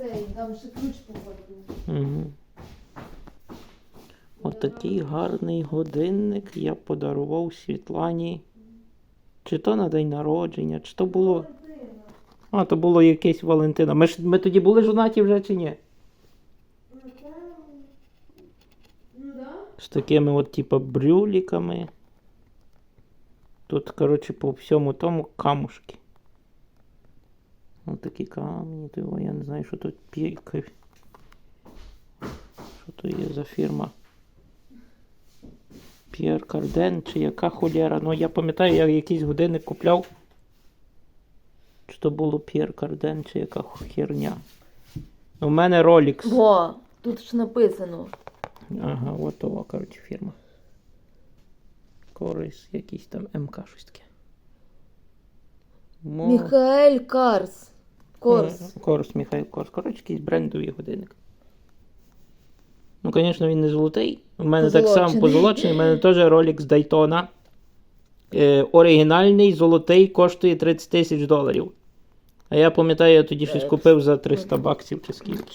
цей, там ще ключ походу. Угу. Отакий гарний годинник я подарував Світлані. Чи то на день народження, чи то було. А, то було якесь Валентина. Ми, ж, ми тоді були жонаті вже чи ні? Ну? З такими от, типа, брюліками. Тут, коротше, по всьому тому камушки. Такі камені, то я не знаю, що тут пілька. Що то є за фірма? П'єр Карден чи яка холєра. Ну я пам'ятаю, я якийсь годинник купляв. Чи то було П'єр Карден, чи яка херня. У мене Rolex. Во, тут ж написано. Ага, от того, коротше, фірма. Корис, якийсь там МК щось таке. Мо- Міхаель Карс. Корс. Е, Корс, Михайло Корс. Коротше, якийсь брендовий годинник. Ну, звісно, він не золотий. У мене так само Позолочений. позолочений. У мене теж ролик з Дайтона. Е, оригінальний золотий коштує 30 тисяч доларів. А я пам'ятаю, я тоді щось купив за 300 баксів чи скільки.